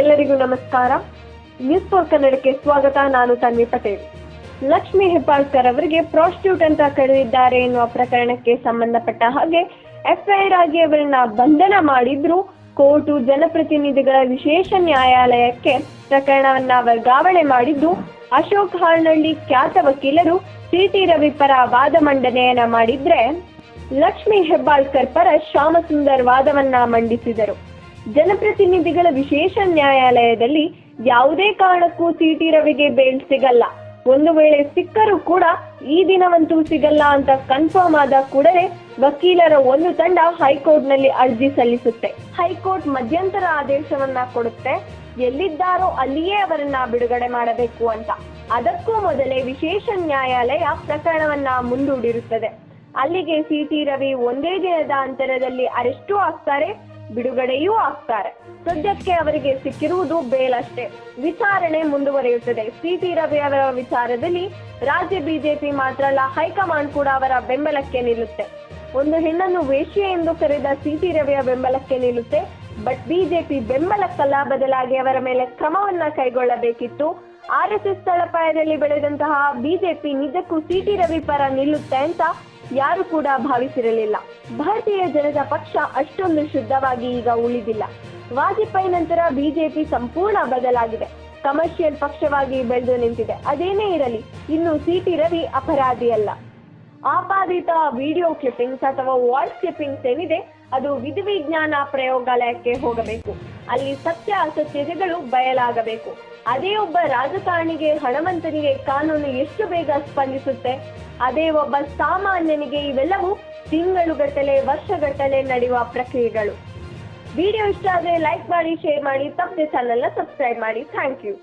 ಎಲ್ಲರಿಗೂ ನಮಸ್ಕಾರ. News four ಕನ್ನಡಕ್ಕೆ ಸ್ವಾಗತ. ನಾನು ತನ್ವಿ ಪಟೇಲ್. ಲಕ್ಷ್ಮಿ ಹೆಬ್ಬಾಳ್ಕರ್ ಅವರಿಗೆ ಪ್ರಾಸ್ಟಿಟ್ಯೂಟ್ ಅಂತ ಕರೆದಿದ್ದಾರೆ ಎನ್ನುವ ಪ್ರಕರಣಕ್ಕೆ ಸಂಬಂಧಪಟ್ಟ ಹಾಗೆ ಎಫ್ಐಆರ್ ಆಗಿ ಅವರನ್ನ ಬಂಧನ ಮಾಡಿದ್ರು. ಕೋರ್ಟು ಜನಪ್ರತಿನಿಧಿಗಳ ವಿಶೇಷ ನ್ಯಾಯಾಲಯಕ್ಕೆ ಪ್ರಕರಣವನ್ನ ವರ್ಗಾವಣೆ ಮಾಡಿದ್ದು. ಅಶೋಕ್ ಹಾರ್ನಳ್ಳಿ ಖ್ಯಾತ ವಕೀಲರು ಸಿಟಿ ರವಿ ಪರ ವಾದ ಮಂಡನೆಯನ್ನ ಮಾಡಿದ್ರೆ ಲಕ್ಷ್ಮಿ ಹೆಬ್ಬಾಳ್ಕರ್ ಪರ ಶ್ಯಾಮಸುಂದರ್ ವಾದವನ್ನ ಮಂಡಿಸಿದರು. ಜನಪ್ರತಿನಿಧಿಗಳ ವಿಶೇಷ ನ್ಯಾಯಾಲಯದಲ್ಲಿ ಯಾವುದೇ ಕಾರಣಕ್ಕೂ ಸಿಟಿ ರವಿಗೆ ಬೇಲ್ ಸಿಗಲ್ಲ. ಒಂದು ವೇಳೆ ಸಿಕ್ಕರೂ ಕೂಡ ಈ ದಿನವಂತೂ ಸಿಗಲ್ಲ ಅಂತ ಕನ್ಫರ್ಮ್ ಆದ ಕೂಡಲೇ ವಕೀಲರ ಒಂದು ತಂಡ ಹೈಕೋರ್ಟ್ನಲ್ಲಿ ಅರ್ಜಿ ಸಲ್ಲಿಸುತ್ತೆ. ಹೈಕೋರ್ಟ್ ಮಧ್ಯಂತರ ಆದೇಶವನ್ನ ಕೊಡುತ್ತೆ. ಎಲ್ಲಿದ್ದಾರೋ ಅಲ್ಲಿಯೇ ಅವರನ್ನ ಬಿಡುಗಡೆ ಮಾಡಬೇಕು ಅಂತ. ಅದಕ್ಕೂ ಮೊದಲೇ ವಿಶೇಷ ನ್ಯಾಯಾಲಯ ಪ್ರಕರಣವನ್ನ ಮುಂದೂಡಿರುತ್ತದೆ. ಅಲ್ಲಿಗೆ ಸಿಟಿ ರವಿ ಒಂದೇ ದಿನದ ಅಂತರದಲ್ಲಿ ಅರೆಸ್ಟು ಆಗ್ತಾರೆ. ಬಿಡುಗಡೆಯೂ ಆಗ್ತಾರೆ. ಸದ್ಯಕ್ಕೆ ಅವರಿಗೆ ಸಿಕ್ಕಿರುವುದು ಬೇಲ್ ಅಷ್ಟೇ ವಿಚಾರಣೆ ಮುಂದುವರಿಯುತ್ತದೆ. ಸಿಟಿ ರವಿ ಅವರ ವಿಚಾರದಲ್ಲಿ ರಾಜ್ಯ ಬಿಜೆಪಿ ಮಾತ್ರ ಅಲ್ಲ, ಹೈಕಮಾಂಡ್ ಕೂಡ ಅವರ ಬೆಂಬಲಕ್ಕೆ ನಿಲ್ಲುತ್ತೆ. ಒಂದು ಹೆಣ್ಣನ್ನು ವೇಶ್ಯೆ ಎಂದು ಕರೆದ ಸಿಟಿ ರವಿಯ ಬೆಂಬಲಕ್ಕೆ ನಿಲ್ಲುತ್ತೆ. ಬಟ್ ಬಿಜೆಪಿ ಬೆಂಬಲಕ್ಕಲ್ಲ, ಬದಲಾಗಿ ಅವರ ಮೇಲೆ ಕ್ರಮವನ್ನ ಕೈಗೊಳ್ಳಬೇಕಿತ್ತು. ಆರ್ ಎಸ್ ಎಸ್ ತಳಪಾಯದಲ್ಲಿ ಬೆಳೆದಂತಹ ಬಿಜೆಪಿ ನಿಜಕ್ಕೂ ಸಿಟಿ ರವಿ ಪರ ನಿಲ್ಲುತ್ತೆ ಅಂತ ಯಾರು ಕೂಡ ಭಾವಿಸಿರಲಿಲ್ಲ. ಭಾರತೀಯ ಜನತಾ ಪಕ್ಷ ಅಷ್ಟೊಂದು ಶುದ್ಧವಾಗಿ ಈಗ ಉಳಿದಿಲ್ಲ. ವಾಜಪೇಯಿ ನಂತರ ಬಿಜೆಪಿ ಸಂಪೂರ್ಣ ಬದಲಾಗಿದೆ. ಕಮರ್ಷಿಯಲ್ ಪಕ್ಷವಾಗಿ ಬೆಳೆದು ನಿಂತಿದೆ. ಅದೇನೇ ಇರಲಿ, ಇನ್ನು ಸಿಟಿ ರವಿ ಅಪರಾಧಿ ಅಲ್ಲ. ಆಪಾದಿತ ವಿಡಿಯೋ ಕ್ಲಿಪ್ಪಿಂಗ್ಸ್ ಅಥವಾ ವಾಯ್ಸ್ ಕ್ಲಿಪ್ಪಿಂಗ್ಸ್ ಏನಿದೆ, ಅದು ವಿಧಿವಿಜ್ಞಾನ ಪ್ರಯೋಗಾಲಯಕ್ಕೆ ಹೋಗಬೇಕು. ಅಲ್ಲಿ ಸತ್ಯ ಅಸತ್ಯತೆಗಳು ಬಯಲಾಗಬೇಕು. ಅದೇ ಒಬ್ಬ ರಾಜಕಾರಣಿಗೆ ಹಣವಂತನಿಗೆ ಕಾನೂನು ಎಷ್ಟು ಬೇಗ ಸ್ಪಂದಿಸುತ್ತೆ? ಅದೇ ಒಬ್ಬ ಸಾಮಾನ್ಯನಿಗೆ ಇವೆಲ್ಲವೂ ತಿಂಗಳುಗಟ್ಟಲೆ ವರ್ಷಗಟ್ಟಲೆ ನಡೆಯುವ ಪ್ರಕ್ರಿಯೆಗಳು. ವಿಡಿಯೋ ಇಷ್ಟ ಆದರೆ ಲೈಕ್ ಮಾಡಿ ಶೇರ್ ಮಾಡಿ, ತಪ್ಪದೆ ಚಾನಲ್ನ ಸಬ್ಸ್ಕ್ರೈಬ್ ಮಾಡಿ. Thank you